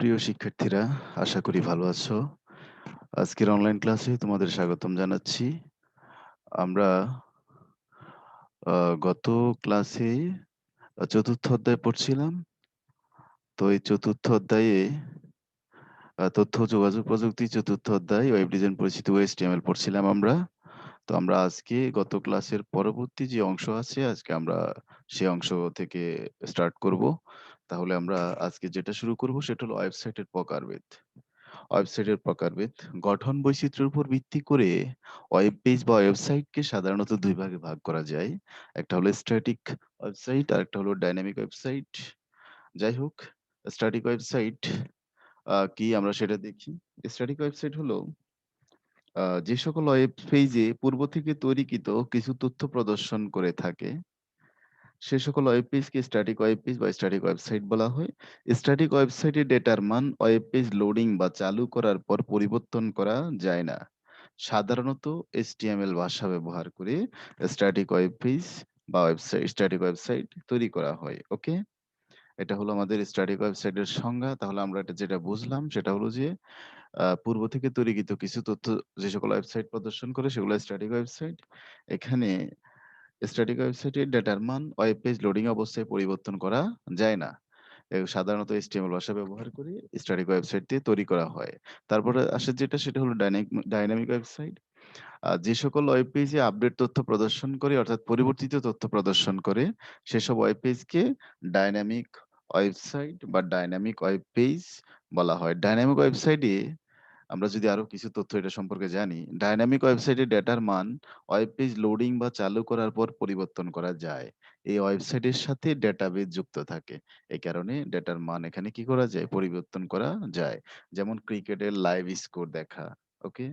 প্রিয় শিক্ষার্থীরা, আশা করি ভালো আছো। আজকের অনলাইন ক্লাসে তোমাদের স্বাগতম জানাচ্ছি। আমরা গত ক্লাসে আ ৪র্থ অধ্যায় পড়ছিলাম। তো এই চতুর্থ অধ্যায়ে তথ্য যোগাযোগ প্রযুক্তি চতুর্থ অধ্যায় ওয়েব ডিজাইন পরিচিতি ও HTML পড়ছিলাম আমরা। তো আমরা আজকে গত ক্লাসের পরবর্তী যে অংশ আছে আজকে আমরা সে অংশ থেকে স্টার্ট করব। তাহলে আমরা আজকে যেটা শুরু করব সেটা হলো ওয়েবসাইটের প্রকারভেদ। ওয়েবসাইটের প্রকারভেদ গঠন বৈচিত্র্যের উপর ভিত্তি করে ওয়েব পেজ বা ওয়েবসাইটকে সাধারণত দুই ভাগে ভাগ করা যায়। একটা হলো স্ট্যাটিক ওয়েবসাইট আর একটা হলো ডাইনামিক ওয়েবসাইট। যাই হোক, স্ট্যাটিক ওয়েবসাইট কি আমরা সেটা দেখি। স্ট্যাটিক ওয়েবসাইট হলো যে সকল ওয়েব পেজে পূর্ব থেকে তৈরিকৃত কিছু তথ্য প্রদর্শন করে থাকে সে সকল ওয়েব পেজকে স্ট্যাটিক ওয়েব বা স্ট্যাটিক ওয়েবসাইট বলা হয়। স্ট্যাটিক ওয়েবসাইটে ডেটার মান ওয়েব পেজ লোডিং বা চালু করার পর পরিবর্তন করা যায় না। সাধারণত HTML ভাষা ব্যবহার করে স্ট্যাটিক ওয়েব পেজ বা ওয়েবসাইট স্ট্যাটিক ওয়েবসাইট তৈরি করা হয়। ওকে? এটা হলো আমাদের স্ট্যাটিক ওয়েবসাইটের সংজ্ঞা। তাহলে আমরা এটা যেটা বুঝলাম সেটা হলো যে পূর্ব থেকে তৈরিকৃত কিছু তথ্য যে সকল ওয়েবসাইট প্রদর্শন করে সেগুলো স্ট্যাটিক ওয়েবসাইট। এখানে স্ট্যাটিক ওয়েবসাইটে ডেটার মান ওয়েব পেজ লোডিং অবস্থায় পরিবর্তন করা যায় না। সাধারণত HTML ভাষা ব্যবহার করে স্ট্যাটিক ওয়েবসাইট দিয়ে তৈরি করা হয়। তারপরে আসে যেটা, সেটা হলো ডাইনামিক ওয়েবসাইট। যে সকল ওয়েব পেজে আপডেট তথ্য প্রদর্শন করে, অর্থাৎ পরিবর্তিত তথ্য প্রদর্শন করে, সেসব ওয়েব পেজকে ডাইনামিক ওয়েবসাইট বা ডাইনামিক ওয়েব পেজ বলা হয়। ডাইনামিক ওয়েবসাইটে আমরা যদি আরও কিছু তথ্য এটা সম্পর্কে জানি, ডাইনামিক ওয়েবসাইটে ডেটার মান ওয়েব পেজ লোডিং বা চালু করার পর পরিবর্তন করা যায়। এই ওয়েবসাইটের সাথে ডেটাবেজ যুক্ত থাকে। এই কারণে ডেটার মান এখানে কি করা যায়? পরিবর্তন করা যায়। যেমন ক্রিকেটের লাইভ স্কোর দেখা। ওকে?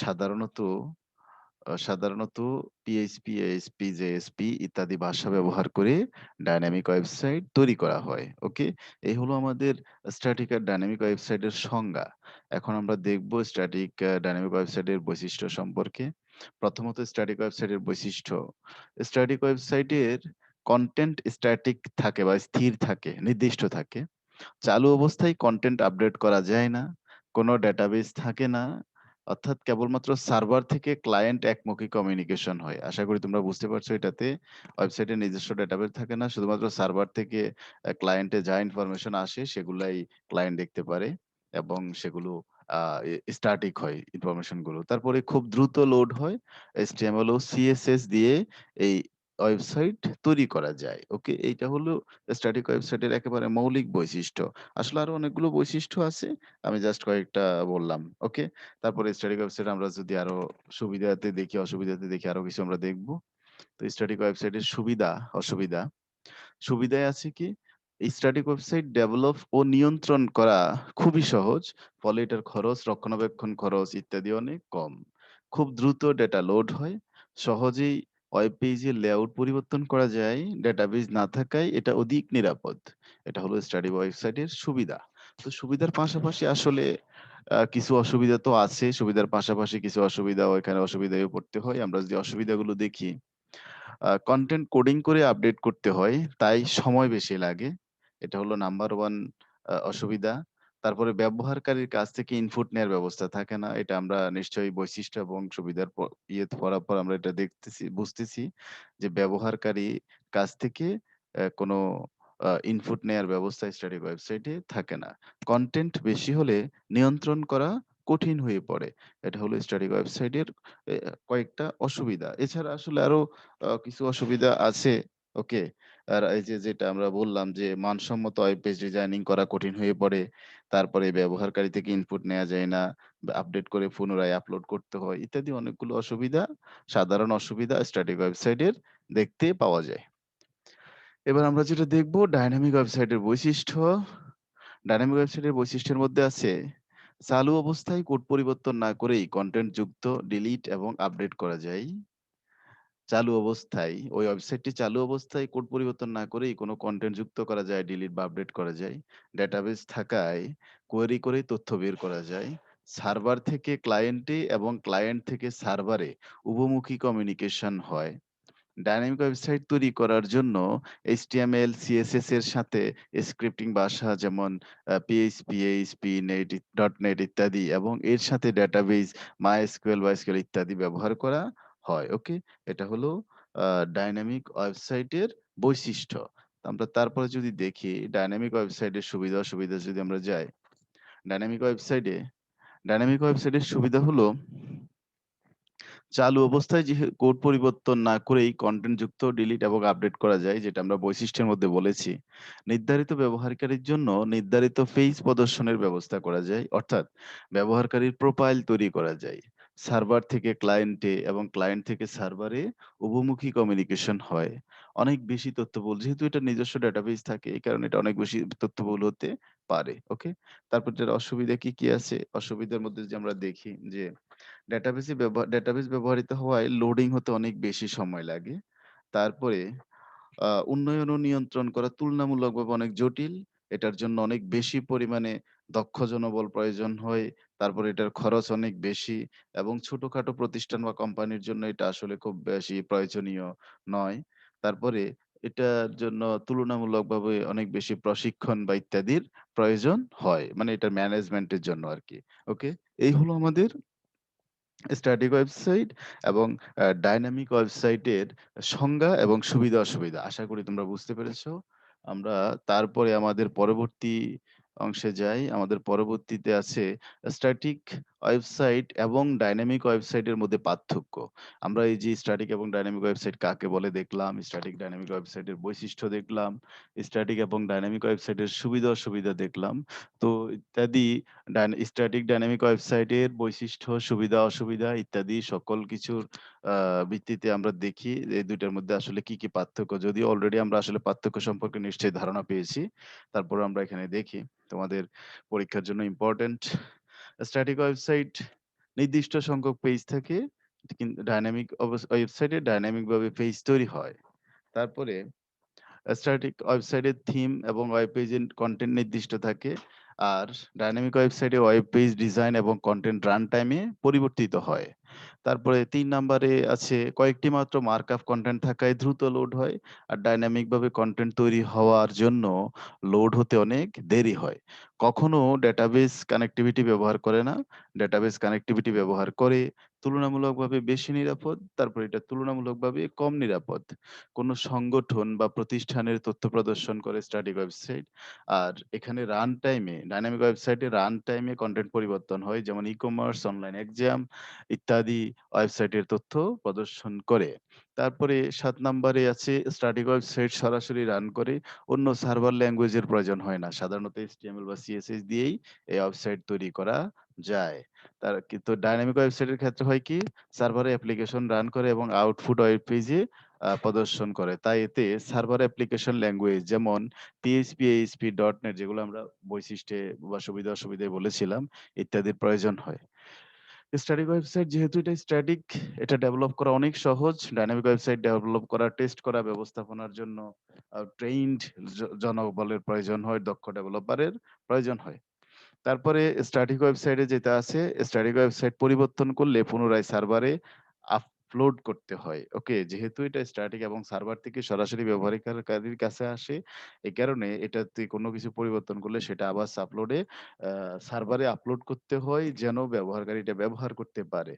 সাধারণত সাধারণত PHP, ASP, JSP ইত্যাদি ভাষা ব্যবহার করে ডাইনামিক ওয়েবসাইট তৈরি করা হয়। ওকে? এই হলো আমাদের স্ট্যাটিক আর ডাইনামিক ওয়েবসাইটের সংজ্ঞা। এখন আমরা দেখব স্ট্যাটিক ডাইনামিক ওয়েবসাইটের বৈশিষ্ট্য সম্পর্কে। প্রথমত স্ট্যাটিক ওয়েবসাইটের বৈশিষ্ট্য। স্ট্যাটিক ওয়েবসাইটের কন্টেন্ট স্ট্যাটিক থাকে বা স্থির থাকে, নির্দিষ্ট থাকে। চালু অবস্থায় কন্টেন্ট আপডেট করা যায় না। কোনো ডেটাবেজ থাকে না। অর্থাৎ কেবলমাত্র সার্ভার থেকে ক্লায়েন্ট একমুখী কমিউনিকেশন হয়। আশা করি তোমরা বুঝতে পারছ এটাতে ওয়েবসাইটে নিজস্ব ডেটাবেস থাকে না। শুধুমাত্র সার্ভার থেকে ক্লায়েন্টে যা ইনফরমেশন আসে সেগুলাই ক্লায়েন্ট দেখতে পারে এবং সেগুলো স্ট্যাটিক হয় ইনফরমেশনগুলো। তারপরে খুব দ্রুত লোড হয়। এইচটিএমএল ও সিএসএস দিয়ে এই ওয়েবসাইট তৈরি করা যায়। ওকে? এইটা হলো স্ট্যাটিক ওয়েবসাইটের একেবারে মৌলিক বৈশিষ্ট্য। আসলে আরও অনেকগুলো বৈশিষ্ট্য আছে। আমি জাস্ট কয়েকটা বললাম। ওকে? তারপরে স্ট্যাটিক ওয়েবসাইট আমরা যদি আরও সুবিধাতে দেখি, অসুবিধাতে দেখি আরও কিছু আমরা দেখব। তো স্ট্যাটিক ওয়েবসাইটের সুবিধা, অসুবিধা। সুবিধায় আছে কি? স্ট্যাটিক ওয়েবসাইট ডেভেলপ ও নিয়ন্ত্রণ করা খুবই সহজ। ফলে এটার খরচ, রক্ষণাবেক্ষণ খরচ ইত্যাদি অনেক কম। খুব দ্রুত ডেটা লোড হয়। সহজেই ওয়েব পেজের লেআউট পরিবর্তন করা যায়। ডেটাবেজ না থাকায় এটা অধিক নিরাপদ। এটা হলো স্টাডি ওয়েবসাইটের সুবিধা। তো সুবিধার পাশাপাশি আসলে কিছু অসুবিধা তো আছে। সুবিধার পাশাপাশি কিছু অসুবিধাও এখানে অসুবিধায়ও পড়তে হয়। আমরা যদি অসুবিধাগুলো দেখি, কনটেন্ট কোডিং করে আপডেট করতে হয়। তাই সময় বেশি লাগে। এটা হলো নাম্বার 1 আ অসুবিধা। তারপরে ব্যবহারকারীর কাছ থেকে ইনপুট নেয়ার ব্যবস্থা থাকে না। এটা আমরা নিশ্চয়ই বৈশিষ্ট্য এবং সুবিধার ইয়ে পড়ার পর আমরা এটা দেখতেছি, বুঝতেছি যে ব্যবহারকারী কাছ থেকে কোনো ইনপুট নেয়ার ব্যবস্থা স্ট্যাটিক ওয়েবসাইটে থাকে না। কন্টেন্ট বেশি হলে নিয়ন্ত্রণ করা কঠিন হয়ে পড়ে। এটা হলো স্ট্যাটিক ওয়েবসাইটের কয়েকটা অসুবিধা। এছাড়া আসলে আরও কিছু অসুবিধা আছে। ওকে? আর এই যে যেটা আমরা বললাম যে মানসম্মত ওয়েব ডিজাইনিং করা কঠিন হয়ে পড়ে। তারপরে ব্যবহারকারী থেকে ইনপুট নেওয়া যায় না। আপডেট করে পুনরায় আপলোড করতে হয়। ইত্যাদি অনেকগুলো অসুবিধা, সাধারণ অসুবিধা স্ট্যাটিক ওয়েবসাইটের দেখতে পাওয়া যায়। এবার আমরা যেটা দেখব ডাইনামিক ওয়েবসাইটের বৈশিষ্ট্য। ডাইনামিক ওয়েবসাইটের বৈশিষ্ট্যের মধ্যে আছে চালু অবস্থায় কোড পরিবর্তন না করেই কন্টেন্ট যুক্ত, ডিলিট এবং আপডেট করা যায়। চালু অবস্থায় ওই ওয়েবসাইটটি চালু অবস্থায় কোড পরিবর্তন না করেই কোনো কন্টেন্ট যুক্ত করা যায়, ডিলিট বা আপডেট করা যায়। ডেটাবেস থাকায় কোয়েরি করেই তথ্য বের করা যায়। সার্ভার থেকে ক্লায়েন্টে এবং ক্লায়েন্ট থেকে সার্ভারে উভমুখী কমিউনিকেশন হয়। ডাইনামিক ওয়েবসাইট তৈরি করার জন্য এইচটিএমএল সিএসএস এর সাথে স্ক্রিপ্টিং ভাষা যেমন আ PHP, ASP, net .NET ইত্যাদি এবং এর সাথে ডেটাবেজ MySQL, MySQL ইত্যাদি ব্যবহার করা হয়। ওকে? এটা হলো ডাইনামিক ওয়েবসাইটের বৈশিষ্ট্য। আমরা তারপরে যদি দেখি ডাইনামিক ওয়েবসাইটের সুবিধা-অসুবিধা যদি আমরা যাই। ডাইনামিক ওয়েবসাইটে ডাইনামিক ওয়েবসাইটের সুবিধা হলো চালু অবস্থায় যেহে কোড পরিবর্তন না করেই কন্টেন্ট যুক্ত, ডিলিট এবং আপডেট করা যায় যেটা আমরা বৈশিষ্ট্যের মধ্যে বলেছি। নির্ধারিত ব্যবহারকারীর জন্য নির্ধারিত পেজ প্রদর্শনের ব্যবস্থা করা যায়। অর্থাৎ ব্যবহারকারীর প্রোফাইল তৈরি করা যায়। সার্ভার থেকে ক্লায়েন্টে এবং ক্লায়েন্ট থেকে সার্ভারে উভমুখী কমিউনিকেশন হয়। অনেক বেশি তথ্যবহুল যেহেতু এটা নিজস্ব ডেটাবেস থাকে এই কারণে এটা অনেক বেশি তথ্যবহুল হতে পারে। ওকে? তারপর এটার অসুবিধা কি, কি আছে? অসুবিধার মধ্যে যদি আমরা দেখি যে ডেটাবেসে ডেটাবেস ব্যবহৃত হওয়ায় লোডিং হতে অনেক বেশি সময় লাগে। তারপরে উন্নয়ন ও নিয়ন্ত্রণ করা তুলনামূলকভাবে অনেক জটিল। এটার জন্য অনেক বেশি পরিমাণে দক্ষ জনবল প্রয়োজন হয়। তারপর এটার খরচ অনেক বেশি এবং ছোটখাটো প্রতিষ্ঠান বা কোম্পানির জন্য এটা আসলে খুব বেশি প্রয়োজনীয় নয়। তারপরে এটার জন্য তুলনামূলকভাবে অনেক বেশি প্রশিক্ষণ বা ইত্যাদির প্রয়োজন হয়। মানে এটার ম্যানেজমেন্টের জন্য আর কি ওকে? এই হলো আমাদের স্ট্যাটিক ওয়েবসাইট এবং ডাইনামিক ওয়েবসাইটের সংজ্ঞা এবং সুবিধা-অসুবিধা। আশা করি তোমরা বুঝতে পেরেছ। আমরা তারপরে আমাদের পরবর্তী অংশে যাই। আমাদের পরবর্তীতে আছে স্ট্যাটিক ওয়েবসাইট এবং ডাইনামিক ওয়েবসাইটের মধ্যে পার্থক্য। আমরা এই যে স্ট্যাটিক এবং ডাইনামিক ওয়েবসাইট কাকে বলে দেখলাম, স্ট্যাটিক ডাইনামিক ওয়েবসাইটের বৈশিষ্ট্য দেখলাম, স্ট্যাটিক এবং ডাইনামিক ওয়েবসাইটের সুবিধা-অসুবিধা দেখলাম। তো ইত্যাদি স্ট্যাটিক ডাইনামিক ওয়েবসাইটের বৈশিষ্ট্য, সুবিধা-অসুবিধা ইত্যাদি সকল কিছুর ভিত্তিতে আমরা দেখি এই ২ টার মধ্যে আসলে কি, কি পার্থক্য। যদিও অলরেডি আমরা আসলে পার্থক্য সম্পর্কে নিশ্চয়ই ধারণা পেয়েছি। তারপরেও আমরা এখানে দেখি। তোমাদের পরীক্ষার জন্য ইম্পোর্টেন্ট। স্ট্যাটিক ওয়েবসাইট নির্দিষ্ট সংখ্যক পেজ থাকে। ডাইনামিক ওয়েবসাইটে ডাইনামিকভাবে পেজ তৈরি হয়। তারপরে স্ট্যাটিক ওয়েবসাইটের থিম এবং ওয়েব পেজের কন্টেন্ট নির্দিষ্ট থাকে। আর ডাইনামিক ওয়েবসাইটে ওয়েব পেজ ডিজাইন এবং কন্টেন্ট রান টাইমে পরিবর্তিত হয়। তারপরে তিন নাম্বারে আছে কয়েকটি মাত্র মার্কআপ কনটেন্ট থাকায় দ্রুত লোড হয়। আর ডাইনামিক ভাবে কনটেন্ট তৈরি হওয়ার জন্য লোড হতে অনেক দেরি হয়। কখনো ডেটাবেস কানেক্টিভিটি ব্যবহার করে না। ডেটাবেস কানেক্টিভিটি ব্যবহার করে তুলনামূলকভাবে বেশি নিরাপদ। তারপর এটা তুলনামূলকভাবে কম নিরাপদ। কোন সংগঠন বা প্রতিষ্ঠানের তথ্য প্রদর্শন করে স্ট্যাটিক ওয়েবসাইট। আর এখানে রান টাইমে ডাইনামিক ওয়েবসাইটে রান টাইমে কন্টেন্ট পরিবর্তন হয়। যেমন ই-কমার্স, অনলাইন এক্সাম ইত্যাদি ওয়েবসাইটের তথ্য প্রদর্শন করে। তারপরে সাত নাম্বারে আছে স্ট্যাটিক ওয়েবসাইট সরাসরি রান করে। অন্য সার্ভার ল্যাঙ্গুয়েজের প্রয়োজন হয় না। সাধারণত HTML বা CSS দিয়েই এই ওয়েবসাইট তৈরি করা যায়। তার কিন্তু ডাইনামিক ওয়েবসাইটের ক্ষেত্রে হয় কি? সার্ভারে অ্যাপ্লিকেশন রান করে এবং আউটপুট ওয়েব পেজে প্রদর্শন করে। তাই এতে সার্ভার অ্যাপ্লিকেশন ল্যাঙ্গুয়েজ যেমন PHP, ASP, .NET যেগুলো আমরা বৈশিষ্ট্যে বা সুবিধা-অসুবিধায় বলেছিলাম ইত্যাদির প্রয়োজন হয়। স্ট্যাটিক ওয়েবসাইট যেহেতু এটা স্ট্যাটিক এটা ডেভেলপ করা অনেক সহজ। ডাইনামিক ওয়েবসাইট ডেভেলপ করা, টেস্ট করা, ব্যবস্থাপনার জন্য ট্রেইনড জনবলের প্রয়োজন হয়, দক্ষ ডেভেলপারের প্রয়োজন হয়। তারপরে স্ট্যাটিক ওয়েবসাইটে যেটা আছে, স্ট্যাটিক ওয়েবসাইট পরিবর্তন করলে পুনরায় সার্ভারে আপলোড করতে হয়। ওকে? যেহেতু এটা স্ট্যাটিক এবং সার্ভার থেকে সরাসরি ব্যবহারকারীর কাছে আসে, এই কারণে এটাতে কোনো কিছু পরিবর্তন করলে সেটা আবার আপলোডে সার্ভারে আপলোড করতে হয় যেন ব্যবহারকারী এটা ব্যবহার করতে পারে।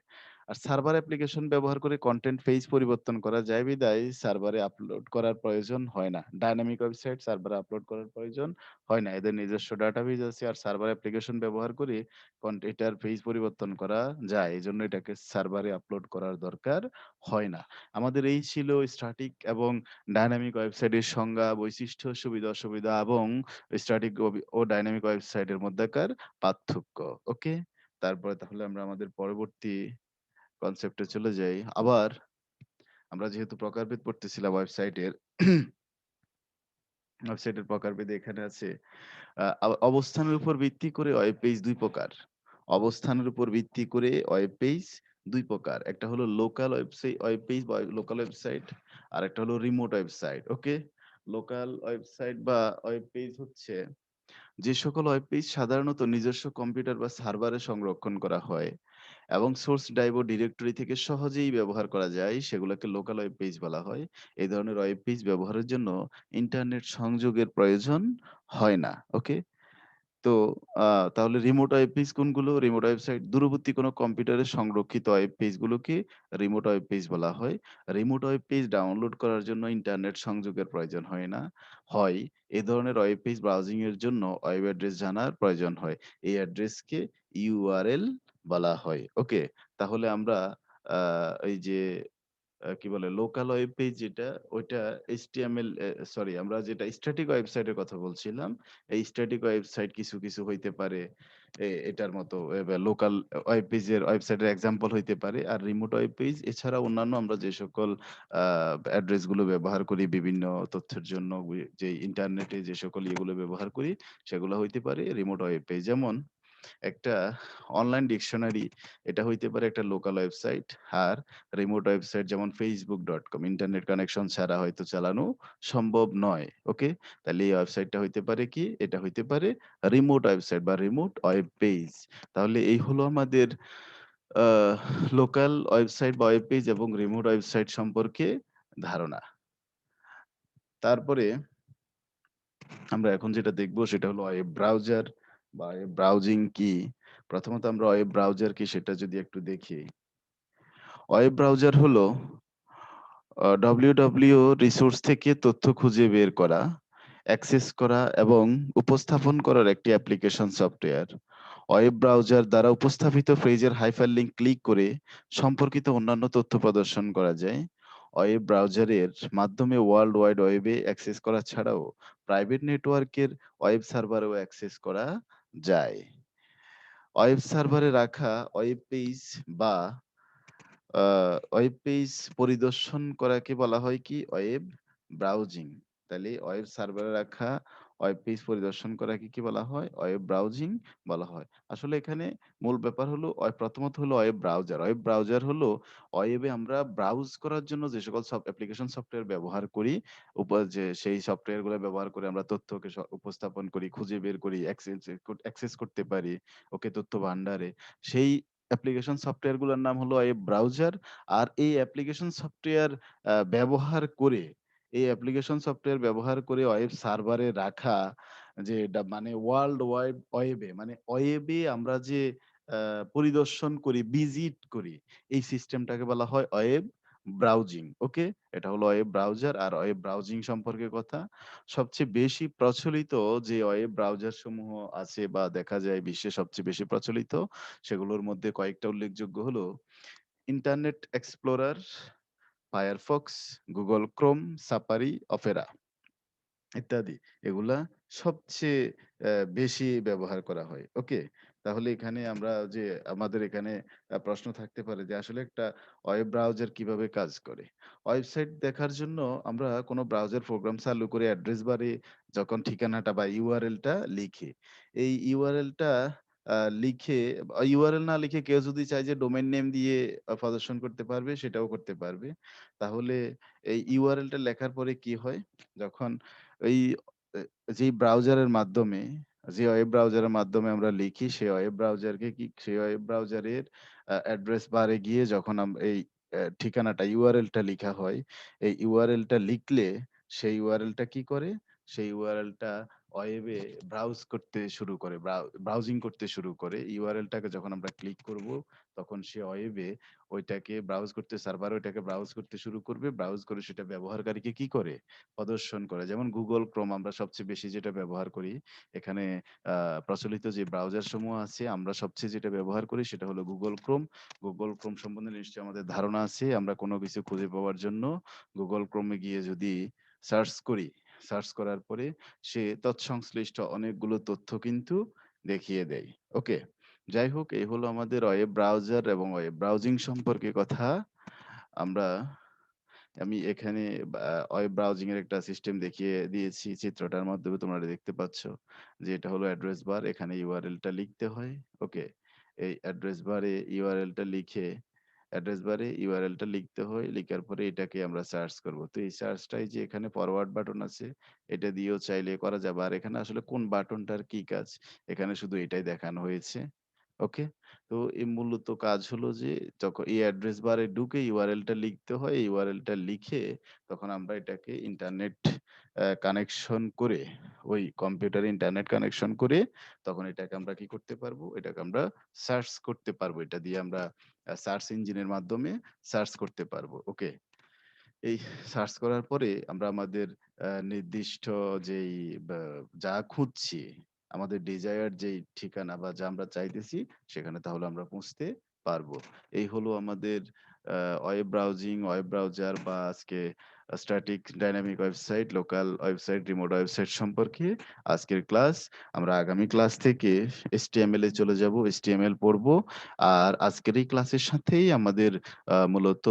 আর সার্ভার অ্যাপ্লিকেশন ব্যবহার করে কন্টেন্ট পেজ পরিবর্তন করা যায় বিদায় সার্ভারে আপলোড করার প্রয়োজন হয় না। ডাইনামিক ওয়েবসাইট সার্ভারে আপলোড করার প্রয়োজন হয় না। এদের নিজস্ব ডাটাবেজ আছে আর সার্ভার অ্যাপ্লিকেশন ব্যবহার করে এটার পেজ পরিবর্তন করা যায়। এজন্য এটাকে সার্ভারে আপলোড করার দরকার হয় না। আমাদের এই ছিল স্ট্যাটিক এবং ডাইনামিক ওয়েবসাইটের সংজ্ঞা, বৈশিষ্ট্য, সুবিধা-অসুবিধা এবং স্ট্যাটিক ও ডাইনামিক ওয়েবসাইটের মধ্যেকার পার্থক্য। ওকে? তারপরে তাহলে আমরা আমাদের পরবর্তী কনসেপ্টে চলে যাই। আবার আমরা যেহেতু প্রকারভেদ পড়তেছিলাম ওয়েবসাইটের ওয়েবসাইটের প্রকারভেদে এখানে আছে অবস্থানের উপর ভিত্তি করে ওয়েব পেজ ২ প্রকার। অবস্থানের উপর ভিত্তি করে ওয়েব পেজ ২ প্রকার। একটা হলো লোকাল ওয়েবসাইট ওয়েব পেজ বা লোকাল ওয়েবসাইট। আর একটা হলো remote website. Okay? Local website বা ওয়েব পেজ হচ্ছে যে সকল ওয়েব পেজ সাধারণত নিজস্ব কম্পিউটার বা সার্ভারে সংরক্ষণ করা হয় এবং সোর্স ড্রাইভ ও ডিরেক্টরি থেকে সহজেই ব্যবহার করা যায়, সেগুলোকে লোকাল ওয়েব পেজ বলা হয়। এই ধরনের ওয়েব পেজ ব্যবহারের জন্য ইন্টারনেট সংযোগের প্রয়োজন হয় না। ওকে? তো তাহলে রিমোট ওয়েব পেজ কোনগুলো? রিমোট ওয়েবসাইট দূরবর্তী কোনো কম্পিউটারে সংরক্ষিত ওয়েব পেজগুলোকে রিমোট ওয়েব পেজ বলা হয়। রিমোট ওয়েব পেজ ডাউনলোড করার জন্য ইন্টারনেট সংযোগের প্রয়োজন হয় না। হয় এ ধরনের ওয়েব পেজ ব্রাউজিং এর জন্য ওয়েব অ্যাড্রেস জানার প্রয়োজন হয়। এই অ্যাড্রেসকে ইউআরএল বলা হয়। ওকে? তাহলে আমরা এই যে কি বলে লোকাল ওয়েব পেজ যেটা ওইটা HTML এ সরি আমরা যেটা স্ট্যাটিক ওয়েবসাইটের কথা বলছিলাম। এই স্ট্যাটিক ওয়েবসাইট কিছু, কিছু হইতে পারে এটার মতো লোকাল ওয়েব পেজের ওয়েবসাইটের এক্সাম্পল হইতে পারে। আর রিমোট ওয়েব পেজ এছাড়া অন্যান্য আমরা যে সকল আ অ্যাড্রেসগুলো ব্যবহার করি বিভিন্ন তথ্যের জন্য যে ইন্টারনেটে যে সকল ইয়েগুলো ব্যবহার করি সেগুলো হইতে পারে রিমোট ওয়েব পেজ। যেমন একটা অনলাইন ডিকশনারি এটা হইতে পারে একটা লোকাল ওয়েবসাইট। আর রিমোট ওয়েবসাইট যেমন Facebook dot com internet connection ছাড়া হয়তো চালানো সম্ভব নয়। ওকে? তাহলে এই ওয়েবসাইটটা হইতে পারে কি? এটা হইতে পারে রিমোট ওয়েবসাইট বা রিমোট ওয়েব পেজ। তাহলে এই হলো আমাদের লোকাল ওয়েবসাইট বা ওয়েব পেজ এবং রিমোট ওয়েবসাইট সম্পর্কে ধারণা। তারপরে আমরা এখন যেটা দেখব সেটা হলো ওয়েব ব্রাউজার বা ওয়েব ব্রাউজিং কি? প্রথমত আমরা ওয়েব ব্রাউজার কি সেটা যদি একটু দেখি। ওয়েব ব্রাউজার হলো www রিসোর্স থেকে তথ্য খুঁজে বের করা, অ্যাক্সেস করা এবং উপস্থাপন করার একটি অ্যাপ্লিকেশন সফটওয়্যার। ওয়েব ব্রাউজার দ্বারা উপস্থাপিত পেজের হাইপারলিংক ক্লিক করে সম্পর্কিত অন্যান্য তথ্য প্রদর্শন করা যায়। ওয়েব ব্রাউজারের মাধ্যমে ওয়ার্ল্ড ওয়াইড ওয়েবে অ্যাক্সেস করা ছাড়াও প্রাইভেট নেটওয়ার্কের ওয়েব সার্ভারেও অ্যাক্সেস করা যায়। ওয়েব সার্ভারে রাখা ওয়েব পেজ বা ওয়েব পেজ পরিদর্শন করাকে বলা হয় কি? Web browsing. তাহলে ওয়েব সার্ভারে রাখা ওয়েব পেজ পরিদর্শন করাকে কি বলা হয়? ওয়েব ব্রাউজিং বলা হয়। আসলে এখানে মূল ব্যাপার হলো প্রথমত হলো ওয়েব ব্রাউজার। ওয়েব ব্রাউজার হলো ওয়েবে আমরা ব্রাউজ করার জন্য যে সকল সফট অ্যাপ্লিকেশন সফটওয়্যার ব্যবহার করি, যে সেই সফটওয়্যারগুলো ব্যবহার করে আমরা তথ্যকে উপস্থাপন করি, খুঁজে বের করি, অ্যাক্সেস করতে পারি। ওকে তথ্য ভান্ডারে। সেই অ্যাপ্লিকেশন সফটওয়্যারগুলোর নাম হলো ওয়েব ব্রাউজার। আর এই অ্যাপ্লিকেশন সফটওয়্যার ব্যবহার করে এই অ্যাপ্লিকেশন সফটওয়্যার ব্যবহার করে ওয়েব সার্ভারে রাখা যে মানে ওয়ার্লড ওয়াইড ওয়েবে মানে ওয়েবে আমরা যে পরিদর্শন করি, ভিজিট করি, এই সিস্টেমটাকে বলা হয় ওয়েব ব্রাউজিং। ওকে? এটা হলো ওয়েব ব্রাউজার আর ওয়েব ব্রাউজিং সম্পর্কে কথা। সবচেয়ে বেশি প্রচলিত যে ওয়েব ব্রাউজার সমূহ আছে বা দেখা যায় বিশ্বে সবচেয়ে বেশি প্রচলিত সেগুলোর মধ্যে কয়েকটা উল্লেখযোগ্য হলো internet explorer, Firefox, Google Chrome, Safari, Opera ইত্যাদি। এগুলা সবচেয়ে বেশি ব্যবহার করা হয়। ওকে? তাহলে এখানে আমরা যে আমাদের এখানে প্রশ্ন থাকতে পারে যে আসলে একটা ওয়েব ব্রাউজার কীভাবে কাজ করে? ওয়েবসাইট দেখার জন্য আমরা কোনো ব্রাউজার প্রোগ্রাম চালু করে অ্যাড্রেস বারে যখন ঠিকানাটা বা ইউআরএল টা লিখি। এই ইউআরএল টা আ লিখে ইউআরএল না লিখে কেউ যদি চায় যে ডোমেন নেম দিয়ে প্রদর্শন করতে পারবে সেটাও করতে পারবে। তাহলে এই ইউআরএল টা লেখার পরে কি হয়? যখন ওই যেই ব্রাউজারের মাধ্যমে যে ওয়েব ব্রাউজারের মাধ্যমে আমরা লিখি সেই ওয়েব ব্রাউজারকে কি সেই ওয়েব ব্রাউজারের অ্যাড্রেস বারে গিয়ে যখন এই ঠিকানাটা ইউআরএল টা লিখা হয়, এই ইউআরএল টা লিখলে সেই ইউআরএল টা কি করে? সেই ইউআরএল টা ওয়েবে ব্রাউজ করতে শুরু করে। ব্রাউ ব্রাউজিং করতে শুরু করে। ইউআরএল টাকে যখন আমরা ক্লিক করব তখন সে ওয়েবে ওইটাকে ব্রাউজ করতে সার্ভার ওইটাকে ব্রাউজ করতে শুরু করবে। ব্রাউজ করে সেটা ব্যবহারকারীকে কি করে? প্রদর্শন করে। যেমন Google Chrome আমরা সবচেয়ে বেশি যেটা ব্যবহার করি। এখানে প্রচলিত যে ব্রাউজার সমূহ আছে আমরা সবচেয়ে যেটা ব্যবহার করি সেটা হলো Google Chrome। Google Chrome সম্বন্ধে নিশ্চয়ই আমাদের ধারণা আছে। আমরা কোনো কিছু খুঁজে পাওয়ার জন্য Chrome এ গিয়ে যদি সার্চ করি, সার্চ করার পরে সে তৎসংশ্লিষ্ট অনেকগুলো তথ্য কিন্তু দেখিয়ে দেয়। ওকে? যাই হোক, এই হলো আমাদের ওয়েব ব্রাউজার এবং ওয়েব ব্রাউজিং সম্পর্কে কথা। আমরা, আমি এখানে ওয়েব ব্রাউজিং এর একটা সিস্টেম দেখিয়ে দিয়েছি। চিত্রটার মাধ্যমে তোমরা দেখতে পাচ্ছ যে এটা হলো অ্যাড্রেস বার। এখানে ইউআরএল টা লিখতে হয়। ওকে? এই অ্যাড্রেস বারে ইউআরএল টা লিখে অ্যাড্রেস বারে ইউআরএলটা লিখতে হয়। লিখার পরে এটাকে আমরা সার্চ করব। তো এই সার্চটাই যে এখানে ফরওয়ার্ড বাটন আছে, এটা দিয়েও চাইলে করা যাবে। আর এখানে আসলে কোন বাটনটার কি কাজ? এখানে শুধু এটাই দেখানো হয়েছে। ওকে? তো এই মূলত কাজ হলো যে যখন এই অ্যাড্রেস বারে ঢুকে ইউআরএলটা লিখতে হয়। ইউআরএলটা লিখে তখন আমরা এটাকে ইন্টারনেট কানেকশন করে ওই কম্পিউটার ইন্টারনেট কানেকশন করে তখন এটাকে আমরা কি করতে পারব? এটাকে আমরা সার্চ করতে পারব। এটা দিয়ে আমরা সার্চ ইঞ্জিনের মাধ্যমে সার্চ করতে পারব। ওকে? এই সার্চ করার পরে আমরা আমাদের নির্দিষ্ট যেই যা খুঁজছি, আমাদের ডিজায়ার যেই ঠিকানা বা যা আমরা চাইতেছি সেখানে তাহলে আমরা পৌঁছতে পারব। এই হলো আমাদের ওয়েব ব্রাউজিং, ওয়েব ব্রাউজার বা আজকে static dynamic website, local website, remote website সম্পর্কে আজকের ক্লাস। আমরা আগামী ক্লাস থেকে HTML এ চলে যাব HTML পড়ব। আর আজকের এই ক্লাসের সাথেই আমাদের মূলত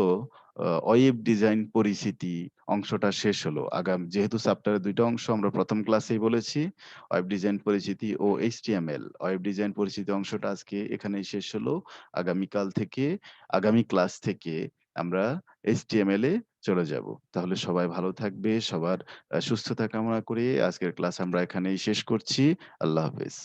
ওয়েব ডিজাইন পরিচিতি অংশটা শেষ হলো। আগাম যেহেতু চ্যাপ্টারের ২ টা অংশ আমরা প্রথম ক্লাসেই বলেছি, ওয়েব ডিজাইন পরিচিতি ও HTML। ওয়েব ডিজাইন পরিচিতি অংশটা আজকে এখানেই শেষ হলো। আগামীকাল থেকে আগামী ক্লাস থেকে আমরা HTML এ চলে যাব তাহলে সবাই ভালো থাকবে। সবার সুস্থতা কামনা করে আজকের ক্লাস আমরা এখানেই শেষ করছি। আল্লাহ হাফেজ।